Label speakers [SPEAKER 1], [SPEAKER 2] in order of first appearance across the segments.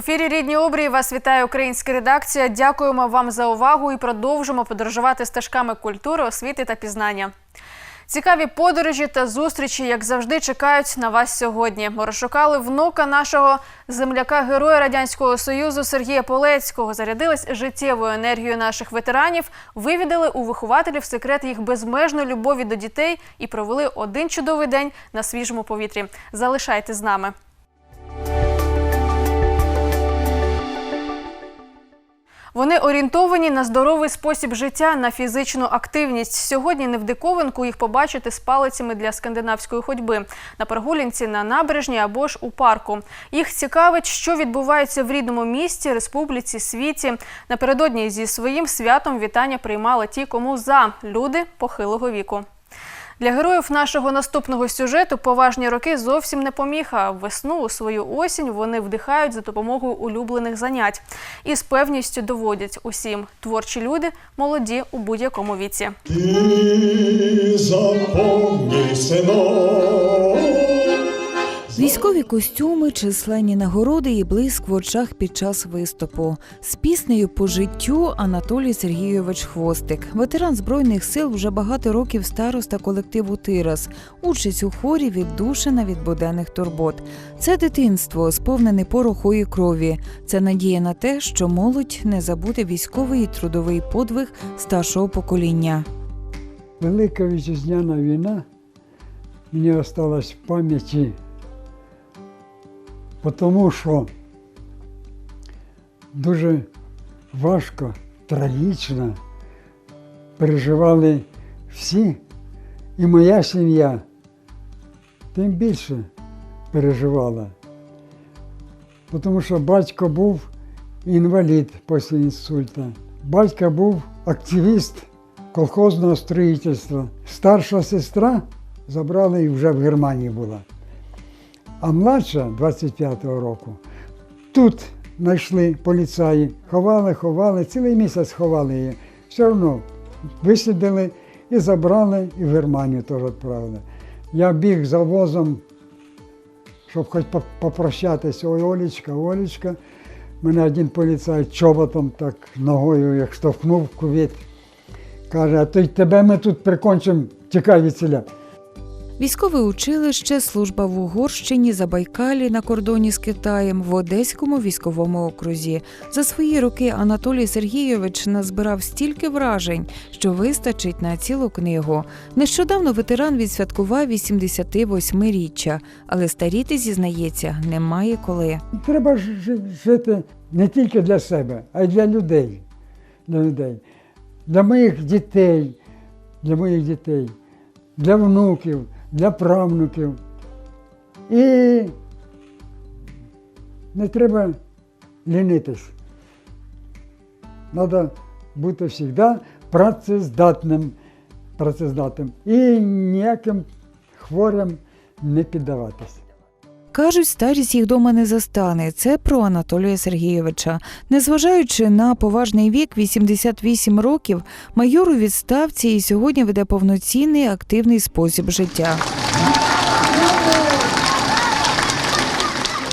[SPEAKER 1] ефірі рідні обрії вас вітає українська редакція. Дякуємо вам за увагу і продовжимо подорожувати стежками культури, освіти та пізнання. Цікаві подорожі та зустрічі, як завжди, чекають на вас сьогодні. Ми розшукали внука нашого земляка, героя радянського союзу Сергія Полецького. Зарядились життєвою енергією наших ветеранів, вивідали у вихователів секрет їх безмежної любові до дітей і провели один чудовий день на свіжому повітрі. Залишайте з нами. Вони орієнтовані на здоровий спосіб життя, на фізичну активність. Сьогодні не в диковинку їх побачити з палицями для скандинавської ходьби на прогулянці на набережні або ж у парку. Їх цікавить, що відбувається в рідному місті, республіці, світі. Напередодні зі своїм святом вітання приймали ті, кому за люди похилого віку. Для героїв нашого наступного сюжету поважні роки зовсім не поміха. Весну у свою осінь вони вдихають за допомогою улюблених занять і з певністю доводять усім творчі люди молоді у будь-якому віці.
[SPEAKER 2] Ти запомни, сынок,
[SPEAKER 3] Військові костюми, численні нагороди і блиск в очах під час виступу. З піснею по життю Анатолій Сергійович Хвостик, ветеран збройних сил, вже багато років староста колективу Тирас, участь у хорі віддушена від буденних турбот. Це дитинство, сповнене пороху і крові. Це надія на те, що молодь не забуде військовий і трудовий подвиг старшого покоління.
[SPEAKER 4] Велика вітчизняна війна мені осталась в пам'яті, тому що дуже важко, трагічно переживали всі, і моя сім'я тим більше переживала. Тому що батько був інвалід після інсульта. Батько був активіст колхозного строїтельства. Старша сестра забрала і вже в Германії була. А младша 25-го року тут знайшли поліцаї, ховали, ховали, цілий місяць ховали її. Все одно вислідили і забрали, і в Германію теж відправили. Я біг за возом, щоб хоч попрощатися. Ой, Олечка, Олечка. Мене один поліцай чоботом так ногою, як штовхнув кувіт. Каже, а то й тебе ми тут прикончимо, тікай від.
[SPEAKER 3] Військове училище, служба в Угорщині, Забайкалі на кордоні з Китаєм, в Одеському військовому окрузі. За свої роки Анатолій Сергійович назбирав стільки вражень, що вистачить на цілу книгу. Нещодавно ветеран відсвяткував 88-річчя, але старіти, зізнається, немає коли.
[SPEAKER 4] Треба жити не тільки для себе, а й для людей. Для людей. Для моїх дітей, для моїх дітей, для внуків, для правнуків. І не треба лінитись. Треба бути завжди працездатним, працездатним і ніяким хворим не піддаватись.
[SPEAKER 3] Кажуть, старість їх дома не застане. Це про Анатолія Сергійовича. Незважаючи на поважний вік, 88 років, майор у відставці і сьогодні веде повноцінний активний спосіб життя.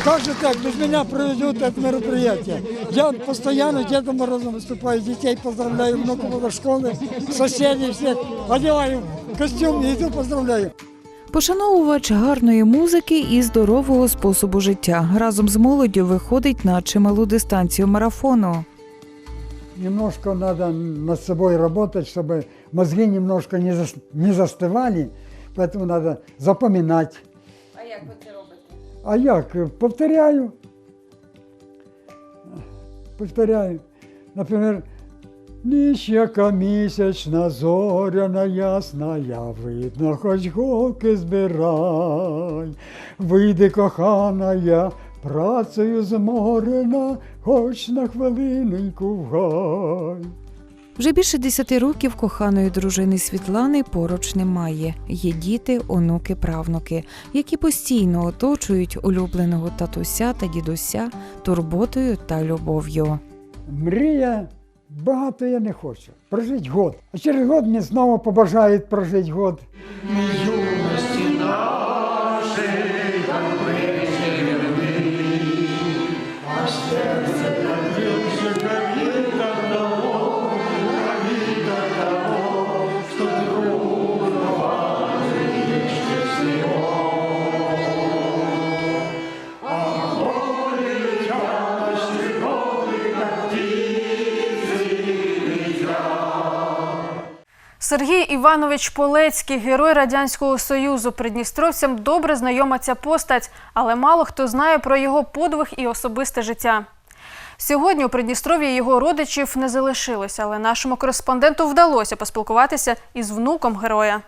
[SPEAKER 5] Как же так? Без меня проведут это мероприятие. Я постоянно Дедом Морозом выступаю, детей поздравляю, внуков до школы, соседей всех. Одеваю костюм и иду поздравляю.
[SPEAKER 3] Пошановувач гарної музики і здорового способу життя разом з молоддю виходить на чималу дистанцію марафону.
[SPEAKER 4] Немножко надо над собой работать, чтобы мозги немножко не, зас- не застывали, поэтому надо запоминать. А як ви це робите? А як? Повторяю. Повторяю. Наприклад, ніч яка місячна, зоряна ясна, я видно, хоч голки збирай. Вийди, кохана я, працею зморена, хоч на хвилиненьку в гай.
[SPEAKER 3] Вже більше десяти років коханої дружини Світлани поруч немає. Є діти, онуки, правнуки, які постійно оточують улюбленого татуся та дідуся турботою та любов'ю.
[SPEAKER 4] Мрія багато я не хочу. Прожить год. А через год мені знову побажають прожити год.
[SPEAKER 2] ще
[SPEAKER 1] Сергій Іванович Полецький, герой Радянського Союзу. Придністровцям добре знайома ця постать, але мало хто знає про його подвиг і особисте життя. Сьогодні у Придністров'ї його родичів не залишилося, але нашому кореспонденту вдалося поспілкуватися із внуком героя.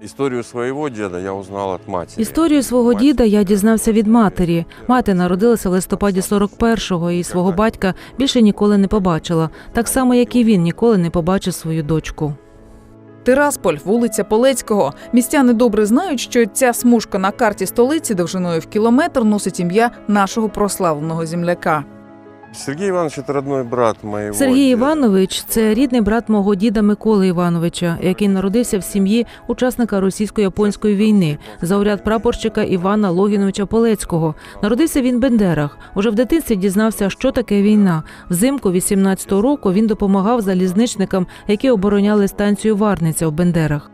[SPEAKER 6] Історію свого діда я узнал від матері.
[SPEAKER 7] Історію свого діда я дізнався від матері. Мати народилася в листопаді 41-го і свого батька більше ніколи не побачила, так само як і він ніколи не побачив свою дочку.
[SPEAKER 8] Тирасполь, вулиця Полецького. Містяни добре знають, що ця смужка на карті столиці довжиною в кілометр носить ім'я нашого прославленого земляка.
[SPEAKER 6] Сергій Іванович – це родной брат моєго
[SPEAKER 7] Сергій
[SPEAKER 6] діда.
[SPEAKER 7] Іванович це рідний брат мого діда Миколи Івановича, який народився в сім'ї учасника російсько-японської війни за уряд прапорщика Івана Логіновича Полецького. Народився він в Бендерах. Уже в дитинстві дізнався, що таке війна. Взимку 18-го року він допомагав залізничникам, які обороняли станцію Варниця в Бендерах.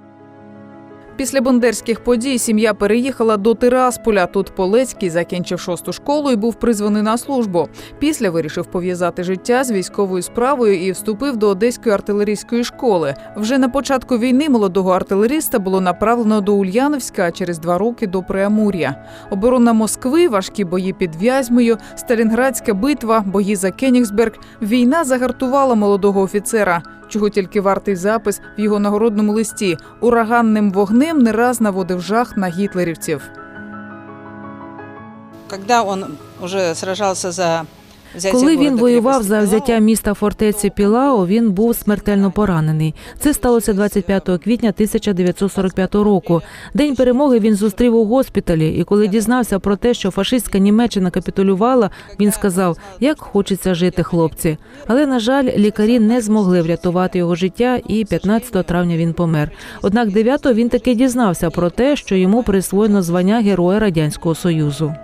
[SPEAKER 8] Після бандерських подій сім'я переїхала до Тирасполя. Тут Полецький закінчив шосту школу і був призваний на службу. Після вирішив пов'язати життя з військовою справою і вступив до Одеської артилерійської школи. Вже на початку війни молодого артилеріста було направлено до Ульяновська, а через два роки до Преамур'я. Оборона Москви, важкі бої під Вязьмою, Сталінградська битва, бої за Кенігсберг. Війна загартувала молодого офіцера. Чого тільки вартий запис в його нагородному листі ураганним вогнем не раз наводив жах на гітлерівців.
[SPEAKER 9] Когда он уже сражался за
[SPEAKER 7] Коли він воював за взяття міста фортеці Пілао, він був смертельно поранений. Це сталося 25 квітня 1945 року. День перемоги він зустрів у госпіталі. І коли дізнався про те, що фашистська Німеччина капітулювала, він сказав: як хочеться жити, хлопці. Але на жаль, лікарі не змогли врятувати його життя, і 15 травня він помер. Однак 9-го він таки дізнався про те, що йому присвоєно звання Героя Радянського Союзу.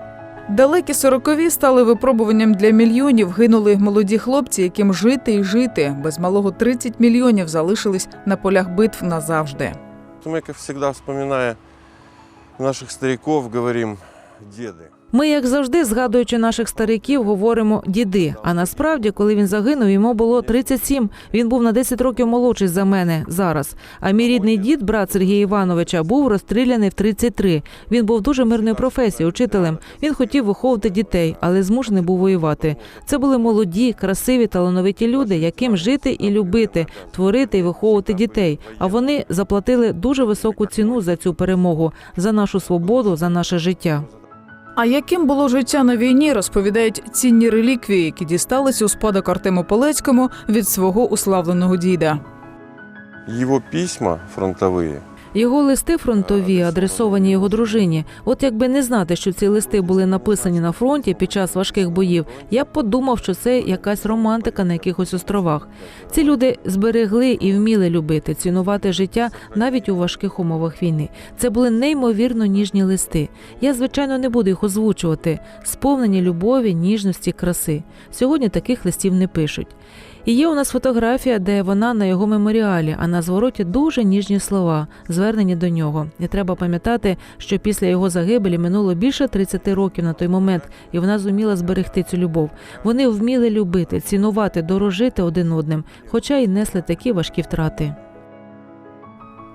[SPEAKER 8] Далекі сорокові стали випробуванням для мільйонів. Гинули молоді хлопці, яким жити і жити. Без малого 30 мільйонів залишились на полях битв назавжди.
[SPEAKER 6] Ми, як всегда, вспоминає наших стариків, говоримо «деды».
[SPEAKER 7] Ми, як завжди, згадуючи наших стариків, говоримо діди. А насправді, коли він загинув, йому було 37. Він був на 10 років молодший за мене зараз. А мій рідний дід, брат Сергія Івановича, був розстріляний в 33. Він був дуже мирною професією, учителем. Він хотів виховувати дітей, але змушений був воювати. Це були молоді, красиві, талановиті люди, яким жити і любити, творити і виховувати дітей. А вони заплатили дуже високу ціну за цю перемогу, за нашу свободу, за наше життя.
[SPEAKER 8] А яким було життя на війні, розповідають цінні реліквії, які дісталися у спадок Артему Полецькому від свого уславленого діда.
[SPEAKER 6] Его письма фронтовые
[SPEAKER 7] Його листи фронтові, адресовані його дружині. От якби не знати, що ці листи були написані на фронті під час важких боїв, я б подумав, що це якась романтика на якихось островах. Ці люди зберегли і вміли любити, цінувати життя навіть у важких умовах війни. Це були неймовірно ніжні листи. Я, звичайно, не буду їх озвучувати, сповнені любові, ніжності, краси. Сьогодні таких листів не пишуть. І є у нас фотографія, де вона на його меморіалі, а на звороті дуже ніжні слова, звернені до нього. І треба пам'ятати, що після його загибелі минуло більше 30 років на той момент, і вона зуміла зберегти цю любов. Вони вміли любити, цінувати, дорожити один одним, хоча й несли такі важкі втрати.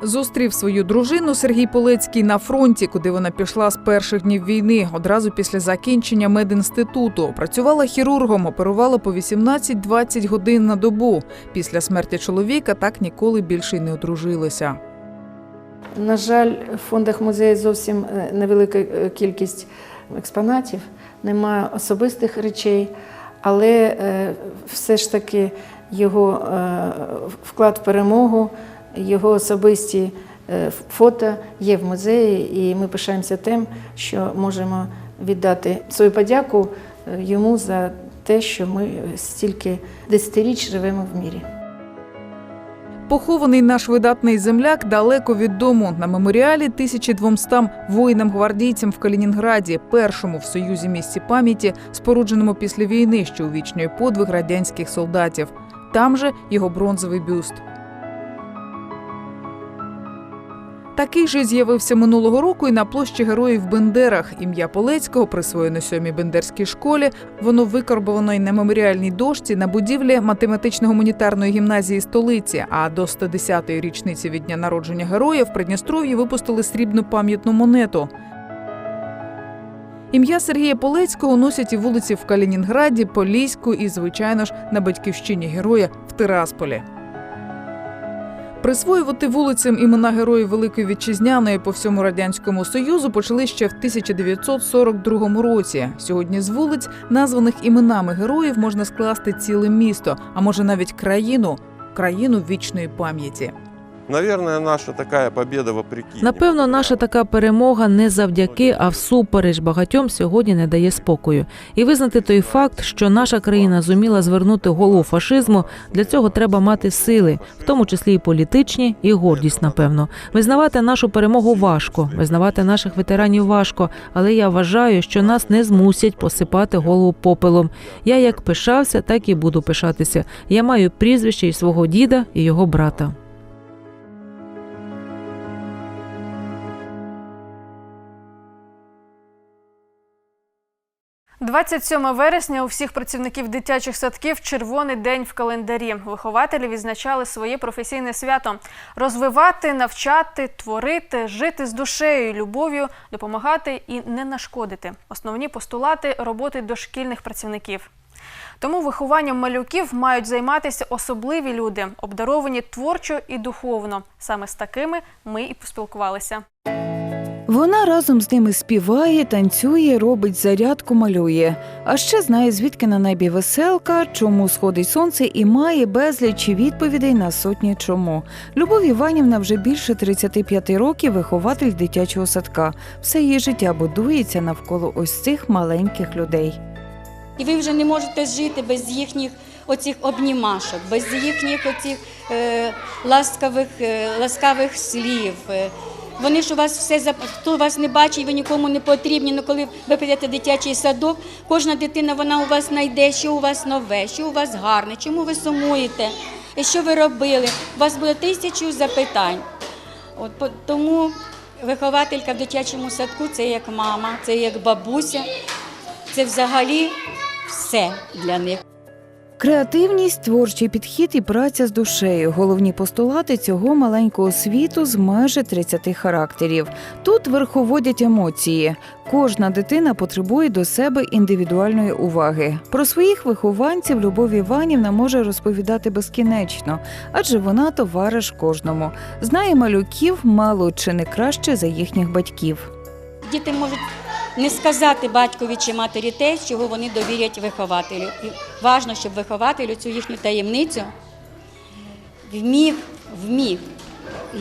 [SPEAKER 8] Зустрів свою дружину Сергій Полецький на фронті, куди вона пішла з перших днів війни, одразу після закінчення медінституту. Працювала хірургом, оперувала по 18-20 годин на добу. Після смерті чоловіка так ніколи більше й не одружилися.
[SPEAKER 10] На жаль, в фондах музею зовсім е, невелика е, кількість експонатів, немає особистих речей, але е, все ж таки його вклад в перемогу, його особисті е, фото є в музеї, і ми пишаємося тим, що можемо віддати свою подяку е, йому за те, що ми стільки десятиріч живемо в мірі.
[SPEAKER 8] Похований наш видатний земляк далеко від дому на меморіалі 1200 воїнам-гвардійцям в Калінінграді, першому в союзі місці пам'яті, спорудженому після війни, що увічнює подвиг радянських солдатів. Там же його бронзовий бюст. Такий же з'явився минулого року і на площі героїв Бендерах. Ім'я Полецького присвоєно сьомій бендерській школі. Воно викарбовано й на меморіальній дошці на будівлі математично-гуманітарної гімназії столиці. А до 110-ї річниці від дня народження героя в Придністров'ї випустили срібну пам'ятну монету. Ім'я Сергія Полецького носять і вулиці в Калінінграді, Поліську і, звичайно ж, на батьківщині героя в Тирасполі. Присвоювати вулицям імена героїв Великої Вітчизняної по всьому радянському союзу почали ще в 1942 році. Сьогодні з вулиць, названих іменами героїв, можна скласти ціле місто, а може навіть країну країну вічної пам'яті.
[SPEAKER 6] Наверное, наша такая победа вопреки.
[SPEAKER 7] Напевно, наша така перемога не завдяки, а всупереч багатьом сьогодні не дає спокою. І визнати той факт, що наша країна зуміла звернути голову фашизму, для цього треба мати сили, в тому числі і політичні, і гордість. Напевно, визнавати нашу перемогу важко, визнавати наших ветеранів важко, але я вважаю, що нас не змусять посипати голову попелом. Я як пишався, так і буду пишатися. Я маю прізвище і свого діда і його брата.
[SPEAKER 1] 27 вересня у всіх працівників дитячих садків червоний день в календарі. Вихователі відзначали своє професійне свято розвивати, навчати, творити, жити з душею, любов'ю, допомагати і не нашкодити. Основні постулати роботи дошкільних працівників. Тому вихованням малюків мають займатися особливі люди, обдаровані творчо і духовно. Саме з такими ми і поспілкувалися.
[SPEAKER 3] Вона разом з ними співає, танцює, робить зарядку, малює. А ще знає, звідки на небі веселка, чому сходить сонце, і має безліч відповідей на сотні чому. Любов Іванівна вже більше 35 років вихователь дитячого садка. Все її життя будується навколо ось цих маленьких людей.
[SPEAKER 11] І ви вже не можете жити без їхніх оцих обнімашок, без їхніх оцих е, ласкавих, е, ласкавих слів. Е, Вони ж у вас все зап- хто вас не бачить, ви нікому не потрібні. Ну коли ви прийдете в дитячий садок, кожна дитина вона у вас знайде, що у вас нове, що у вас гарне, чому ви сумуєте, і що ви робили. У вас буде тисячу запитань. От тому вихователька в дитячому садку це як мама, це як бабуся, це взагалі все для них.
[SPEAKER 3] Креативність, творчий підхід і праця з душею головні постулати цього маленького світу з майже 30 характерів. Тут верховодять емоції. Кожна дитина потребує до себе індивідуальної уваги. Про своїх вихованців Любов Іванівна може розповідати безкінечно, адже вона товариш кожному. Знає малюків мало чи не краще за їхніх батьків.
[SPEAKER 11] Діти можуть не сказати батькові чи матері те, чого вони довірять вихователю. І важливо, щоб вихователю цю їхню таємницю вміг, вміг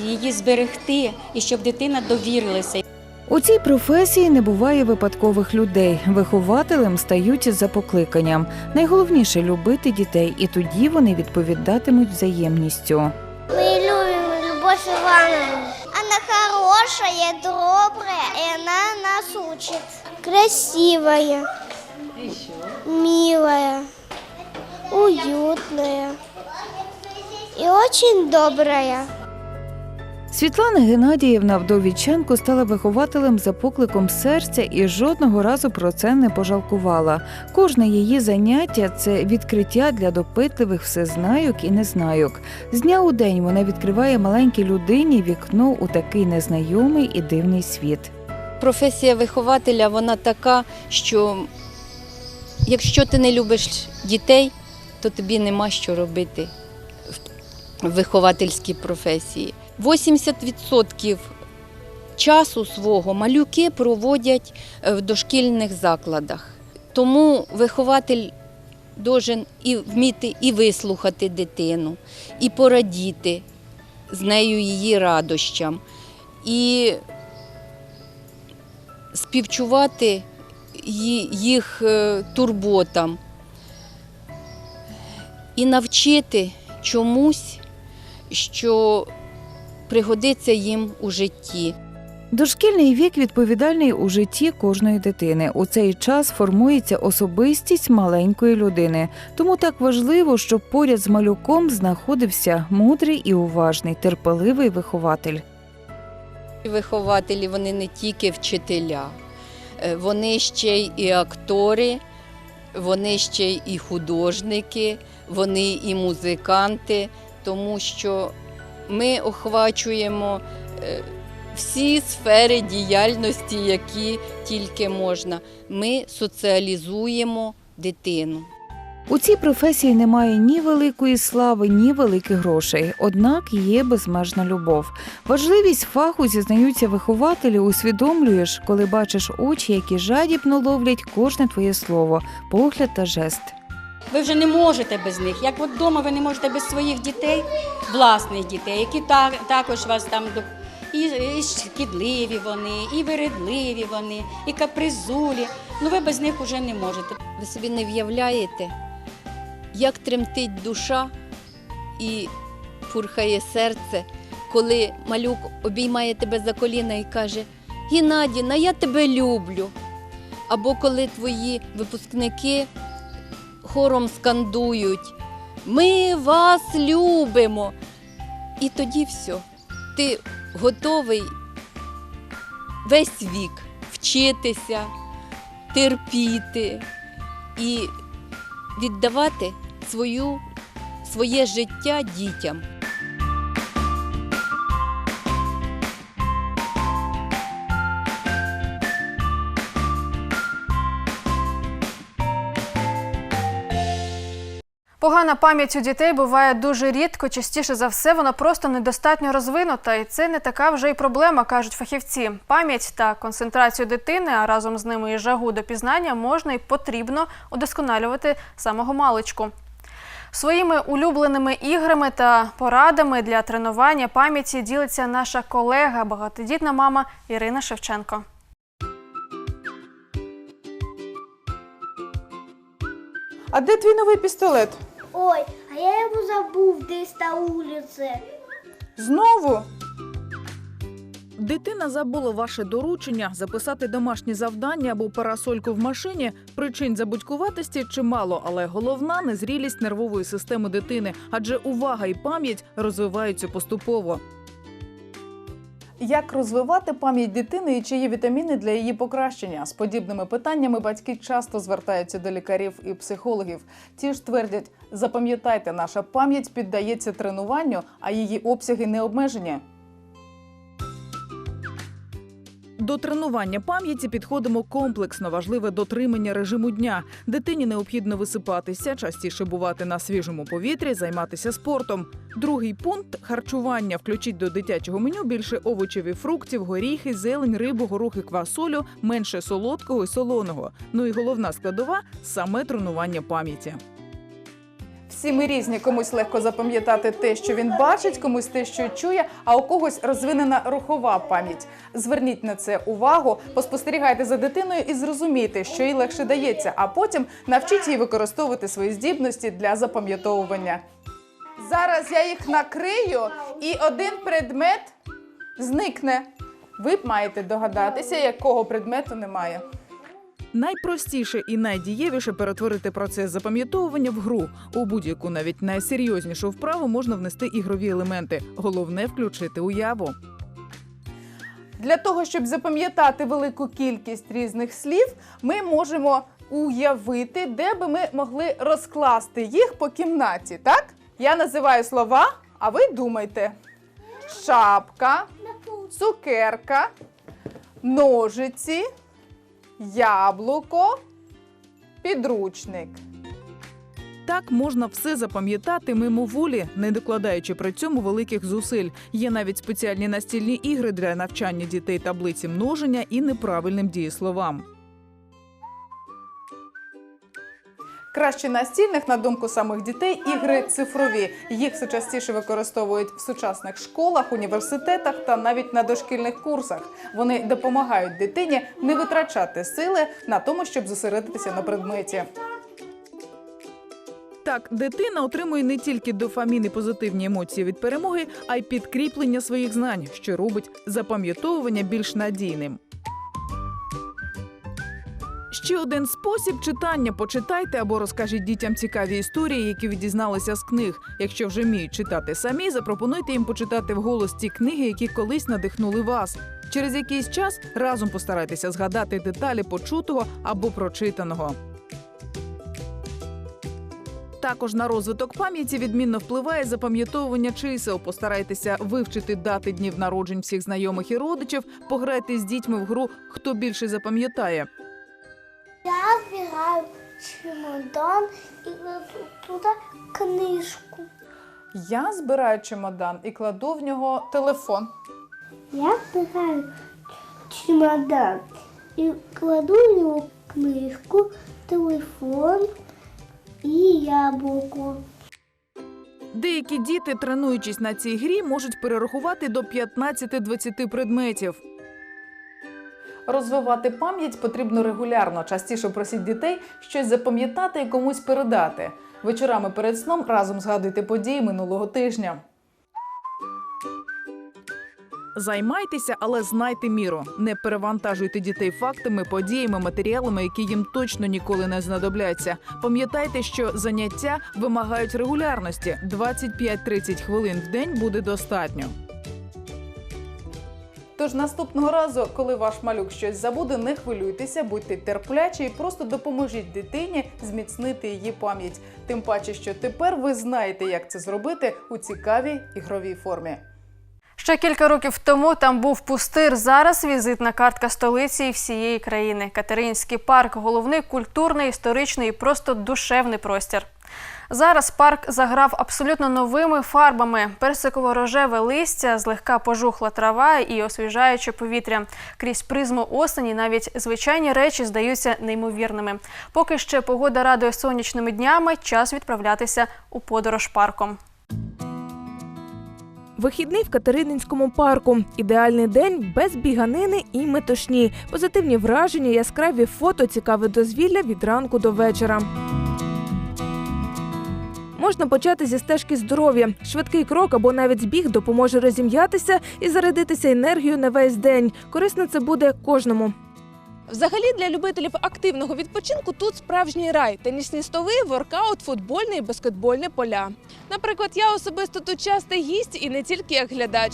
[SPEAKER 11] її зберегти і щоб дитина довірилася.
[SPEAKER 3] У цій професії не буває випадкових людей. Вихователем стають за покликанням. Найголовніше любити дітей, і тоді вони відповідатимуть взаємністю.
[SPEAKER 12] Мы любим Любовь Ивановну. Она хорошая, добрая, и она нас учит. Красивая, милая, уютная и очень добрая.
[SPEAKER 3] Світлана Геннадіївна Вдовіченко стала вихователем за покликом серця і жодного разу про це не пожалкувала. Кожне її заняття це відкриття для допитливих всезнайок і незнайок. З дня у день вона відкриває маленькій людині вікно у такий незнайомий і дивний світ.
[SPEAKER 13] професія вихователя вона така, що якщо ти не любиш дітей, то тобі нема що робити в виховательській професії. 80% часу свого малюки проводять е, в дошкільних закладах. Тому вихователь должен і вміти і вислухати дитину, і порадіти з нею її радощам. І співчувати їх е, турботам і навчити чомусь, що пригодиться їм у житті.
[SPEAKER 3] Дошкільний вік відповідальний у житті кожної дитини. У цей час формується особистість маленької людини. Тому так важливо, щоб поряд з малюком знаходився мудрий і уважний, терпеливий вихователь.
[SPEAKER 13] Вихователі вони не тільки вчителя, е, вони ще й і актори, вони ще й і художники, вони і музиканти, тому що ми охвачуємо е, всі сфери діяльності, які тільки можна. Ми соціалізуємо дитину.
[SPEAKER 3] У цій професії немає ні великої слави, ні великих грошей. Однак є безмежна любов. Важливість фаху зізнаються вихователі. Усвідомлюєш, коли бачиш очі, які жадібно ловлять кожне твоє слово, погляд та жест.
[SPEAKER 11] Ви вже не можете без них. Як от вдома ви не можете без своїх дітей, власних дітей, які та- також вас там і, і шкідливі вони, і виредливі вони, і капризулі. Ну ви без них вже не можете.
[SPEAKER 13] Ви собі не в'являєте, як тремтить душа і пурхає серце, коли малюк обіймає тебе за коліна і каже: Геннадіна, я тебе люблю. Або коли твої випускники хором скандують Ми вас любимо. І тоді все. Ти готовий весь вік вчитися, терпіти і віддавати свою, своє життя дітям.
[SPEAKER 1] Погана пам'ять у дітей буває дуже рідко, частіше за все, вона просто недостатньо розвинута, і це не така вже й проблема, кажуть фахівці. Пам'ять та концентрацію дитини, а разом з ними і жагу до пізнання можна і потрібно удосконалювати самого маличку. Своїми улюбленими іграми та порадами для тренування пам'яті ділиться наша колега, багатодітна мама Ірина Шевченко.
[SPEAKER 8] А де твій новий пістолет?
[SPEAKER 12] Ой, а я его забув десь на улице.
[SPEAKER 8] Знову? Дитина забула ваше доручення записати домашні завдання або парасольку в машині. Причин забудькуватості чимало, але головна незрілість нервової системи дитини, адже увага і пам'ять розвиваються поступово. Як розвивати пам'ять дитини і чи є вітаміни для її покращення? З подібними питаннями батьки часто звертаються до лікарів і психологів. Ті ж твердять: запам'ятайте, наша пам'ять піддається тренуванню, а її обсяги не обмежені. До тренування пам'яті підходимо комплексно. Важливе дотримання режиму дня. Дитині необхідно висипатися, частіше бувати на свіжому повітрі, займатися спортом. Другий пункт харчування. Включіть до дитячого меню більше овочів і фруктів, горіхи, зелень, рибу, горохи, квасолю, менше солодкого і солоного. Ну і головна складова саме тренування пам'яті. Всі ми різні. Комусь легко запам'ятати те, що він бачить, комусь те, що чує, а у когось розвинена рухова пам'ять. Зверніть на це увагу, поспостерігайте за дитиною і зрозумійте, що їй легше дається, а потім навчіть її використовувати свої здібності для запам'ятовування. Зараз я їх накрию, і один предмет зникне. Ви маєте догадатися, якого предмету немає. Найпростіше і найдієвіше перетворити процес запам'ятовування в гру. У будь-яку навіть найсерйознішу вправу можна внести ігрові елементи. Головне включити уяву. Для того, щоб запам'ятати велику кількість різних слів, ми можемо уявити, де би ми могли розкласти їх по кімнаті. Так? Я називаю слова, а ви думайте: шапка, цукерка, ножиці, яблуко, підручник. Так можна все запам'ятати мимоволі, не докладаючи при цьому великих зусиль. Є навіть спеціальні настільні ігри для навчання дітей таблиці множення і неправильним дієсловам. Краще настільних, на думку самих дітей, ігри цифрові. Їх все частіше використовують в сучасних школах, університетах та навіть на дошкільних курсах. Вони допомагають дитині не витрачати сили на тому, щоб зосередитися на предметі. Так, дитина отримує не тільки дофамін і позитивні емоції від перемоги, а й підкріплення своїх знань, що робить запам'ятовування більш надійним. Ще один спосіб читання. Почитайте або розкажіть дітям цікаві історії, які ви дізналися з книг. Якщо вже вміють читати самі, запропонуйте їм почитати вголос ті книги, які колись надихнули вас. Через якийсь час разом постарайтеся згадати деталі почутого або прочитаного. Також на розвиток пам'яті відмінно впливає запам'ятовування чисел. Постарайтеся вивчити дати днів народжень всіх знайомих і родичів, пограйте з дітьми в гру Хто більше запам'ятає.
[SPEAKER 12] Я збираю чемодан і кладу туди книжку.
[SPEAKER 8] Я збираю чемодан і кладу в нього телефон.
[SPEAKER 12] Я збираю чемодан і кладу в нього книжку, телефон і яблуко.
[SPEAKER 8] Деякі діти, тренуючись на цій грі, можуть перерахувати до 15-20 предметів. Розвивати пам'ять потрібно регулярно. Частіше просіть дітей щось запам'ятати і комусь передати. Вечорами перед сном разом згадуйте події минулого тижня. Займайтеся, але знайте міру. Не перевантажуйте дітей фактами, подіями, матеріалами, які їм точно ніколи не знадобляться. Пам'ятайте, що заняття вимагають регулярності. 25-30 хвилин в день буде достатньо. Тож наступного разу, коли ваш малюк щось забуде, не хвилюйтеся, будьте терплячі і просто допоможіть дитині зміцнити її пам'ять. Тим паче, що тепер ви знаєте, як це зробити у цікавій ігровій формі.
[SPEAKER 1] Ще кілька років тому там був пустир. Зараз візитна картка столиці і всієї країни. Катеринський парк головний культурний, історичний і просто душевний простір. Зараз парк заграв абсолютно новими фарбами: персиково-рожеве листя, злегка пожухла трава і освіжаюче повітря. Крізь призму осені навіть звичайні речі здаються неймовірними. Поки ще погода радує сонячними днями, час відправлятися у подорож парком.
[SPEAKER 14] Вихідний в Катерининському парку. Ідеальний день без біганини і метушні. Позитивні враження, яскраві фото, цікаве дозвілля від ранку до вечора. Можна почати зі стежки здоров'я. Швидкий крок або навіть збіг допоможе розім'ятися і зарядитися енергією на весь день. Корисно це буде кожному.
[SPEAKER 15] Взагалі для любителів активного відпочинку тут справжній рай: тенісні столи, воркаут, футбольне і баскетбольне поля. Наприклад, я особисто тут частий гість і не тільки як глядач.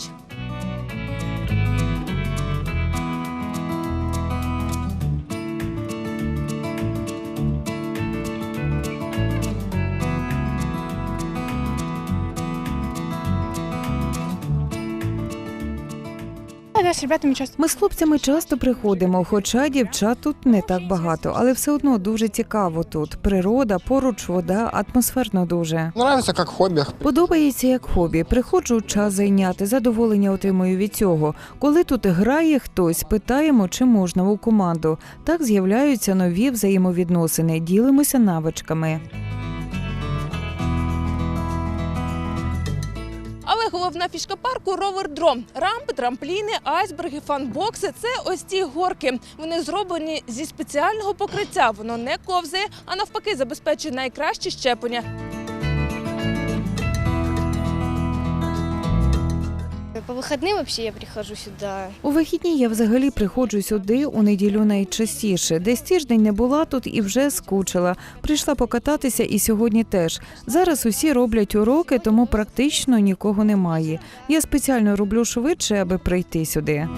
[SPEAKER 3] Ми з хлопцями часто приходимо, хоча дівчат тут не так багато, але все одно дуже цікаво тут. Природа, поруч вода, атмосферно дуже.
[SPEAKER 16] Нравится как хобби.
[SPEAKER 3] Подобається як хобі. Приходжу час зайняти, задоволення отримую від цього. Коли тут грає хтось, питаємо, чи можна у команду. Так з'являються нові взаємовідносини, ділимося навичками.
[SPEAKER 15] Але головна фішка парку ровер-дром. Рампи, трампліни, айсберги, фанбокси це ось ці горки. Вони зроблені зі спеціального покриття. Воно не ковзає, а навпаки забезпечує найкраще щеплення.
[SPEAKER 12] По выходным вообще я прихожу сюда.
[SPEAKER 3] У вихідні я взагалі приходжу сюди у неділю найчастіше. Десь тиждень не була тут і вже скучила. Прийшла покататися і сьогодні теж. Зараз усі роблять уроки, тому практично нікого немає. Я спеціально роблю швидше, аби прийти сюди.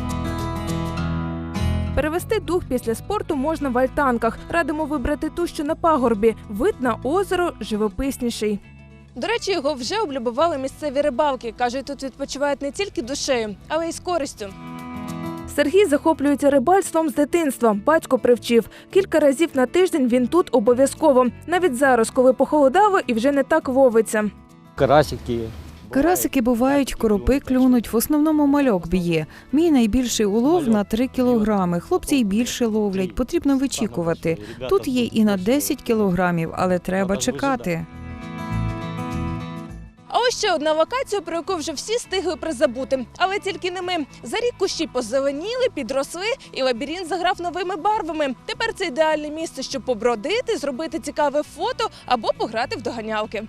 [SPEAKER 14] Перевести дух після спорту можна в альтанках. Радимо вибрати ту, що на пагорбі. Вид на озеро живописніший.
[SPEAKER 15] До речі, його вже облюбували місцеві рибалки. Кажуть, тут відпочивають не тільки душею, але й з користю.
[SPEAKER 14] Сергій захоплюється рибальством з дитинства. Батько привчив. Кілька разів на тиждень він тут обов'язково. Навіть зараз, коли похолодало і вже не так ловиться.
[SPEAKER 17] Карасики.
[SPEAKER 3] Карасики бувають, коропи клюнуть, в основному мальок б'є. Мій найбільший улов на 3 кілограми. Хлопці й більше ловлять, потрібно вичікувати. Тут є і на 10 кілограмів, але треба чекати.
[SPEAKER 15] Ось ще одна локація, про яку вже всі стигли призабути. Але тільки не ми. За рік кущі позеленіли, підросли, і лабіринт заграв новими барвами. Тепер це ідеальне місце, щоб побродити, зробити цікаве фото або пограти в доганялки.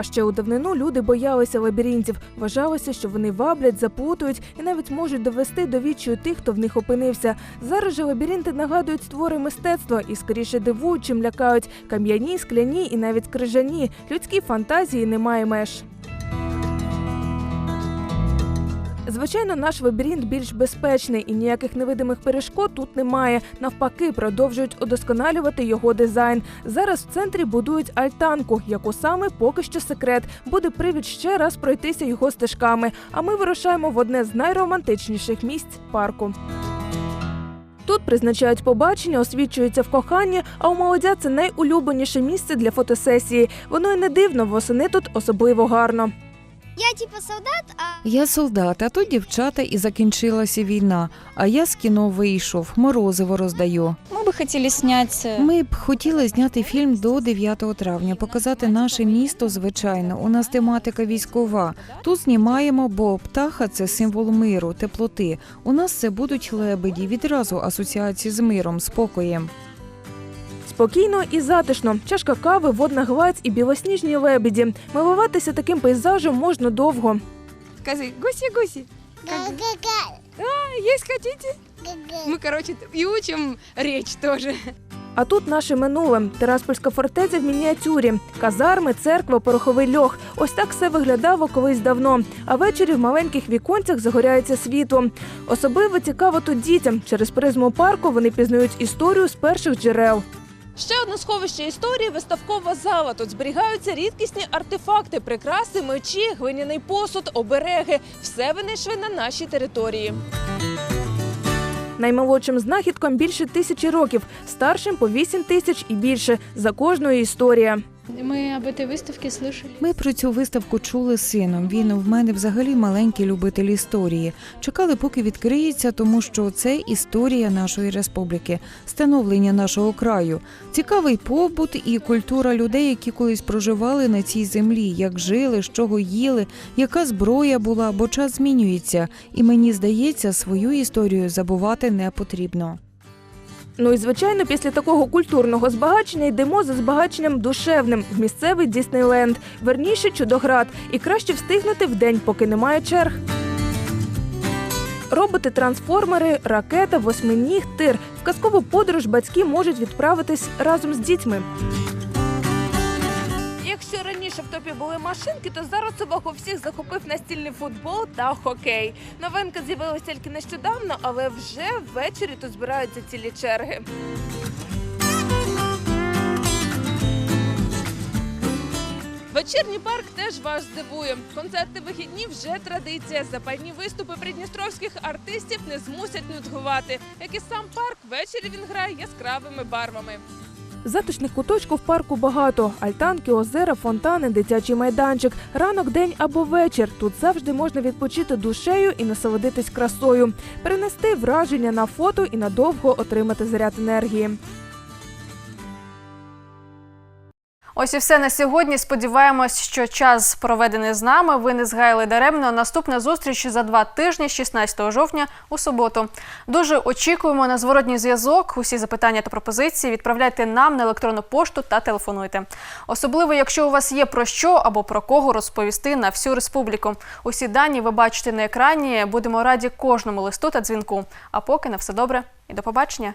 [SPEAKER 14] А ще у давнину люди боялися лабіринтів. Вважалося, що вони ваблять, запутують і навіть можуть довести до відчаю тих, хто в них опинився. Зараз же лабіринти нагадують твори мистецтва і скоріше дивують, чим лякають кам'яні, скляні і навіть крижані. Людській фантазії немає меж. Звичайно, наш лабіринт більш безпечний і ніяких невидимих перешкод тут немає. Навпаки, продовжують удосконалювати його дизайн. Зараз в центрі будують альтанку, яку саме поки що секрет. Буде привід ще раз пройтися його стежками. А ми вирушаємо в одне з найромантичніших місць парку. Тут призначають побачення, освічуються в коханні, а у молодя це найулюбленіше місце для фотосесії. Воно й не дивно, восени тут особливо гарно.
[SPEAKER 12] Я типа солдат, а
[SPEAKER 3] Я солдат, а то дівчата і закінчилася війна. А я з кіно вийшов, морозиво роздаю.
[SPEAKER 11] Мы бы хотели снять... э,
[SPEAKER 3] Ми б хотіли зняти фільм до 9 травня, показати наше місто. Звичайно, у нас тематика військова. Тут знімаємо, бо птаха це символ миру, теплоти. У нас це будуть лебеді. Відразу асоціації з миром, спокоєм.
[SPEAKER 14] Спокійно і затишно. Чашка кави, водна гладь і білосніжні лебеді. Милуватися таким пейзажем можна довго.
[SPEAKER 15] Скажи, гуси-гуси. А, есть хотите? Мы, короче, и учим речь тоже.
[SPEAKER 14] А тут наше минуле Тераспольська фортеця в мініатюрі, казарми, церква, пороховий льох. Ось так все виглядало колись давно. А ввечері в маленьких віконцях загоряється світло. Особливо цікаво тут дітям. Через призму парку вони пізнають історію з перших джерел.
[SPEAKER 15] Ще одне сховище історії виставкова зала. Тут зберігаються рідкісні артефакти, прикраси, мечі, глиняний посуд, обереги. Все винайшли на нашій території.
[SPEAKER 14] Наймолодшим знахідкам більше тисячі років, старшим по вісім тисяч і більше. За кожною історія.
[SPEAKER 11] Мы об этой выставке слышали.
[SPEAKER 3] Ми про цю виставку чули з сином. Він в мене взагалі маленький любитель історії. Чекали, поки відкриється, тому що це історія нашої республіки, становлення нашого краю. Цікавий побут і культура людей, які колись проживали на цій землі, як жили, з чого їли, яка зброя була, бо час змінюється. І мені здається, свою історію забувати не потрібно.
[SPEAKER 14] Ну і звичайно, після такого культурного збагачення йдемо за збагаченням душевним в місцевий Діснейленд, верніше чудоград, і краще встигнути в день, поки немає черг. Роботи, трансформери, ракета, восьминіг, тир. В казкову подорож батьки можуть відправитись разом з дітьми. Якщо раніше в топі були машинки, то зараз увагу всіх захопив настільний футбол та хокей. Новинка з'явилася тільки нещодавно, але вже ввечері тут збираються цілі черги.
[SPEAKER 15] Вечірній парк теж вас здивує. Концерти вихідні вже традиція. Запальні виступи придністровських артистів не змусять нудьгувати. Як і сам парк, ввечері він грає яскравими барвами.
[SPEAKER 14] Затишних куточків в парку багато: альтанки, озера, фонтани, дитячий майданчик, ранок, день або вечір. Тут завжди можна відпочити душею і насолодитись красою, перенести враження на фото і надовго отримати заряд енергії.
[SPEAKER 1] Ось і все на сьогодні. Сподіваємось, що час проведений з нами. Ви не згаяли даремно. Наступна зустріч за два тижні, 16 жовтня, у суботу. Дуже очікуємо на зворотній зв'язок. Усі запитання та пропозиції відправляйте нам на електронну пошту та телефонуйте. Особливо, якщо у вас є про що або про кого розповісти на всю республіку. Усі дані ви бачите на екрані. Будемо раді кожному листу та дзвінку. А поки на все добре і до побачення.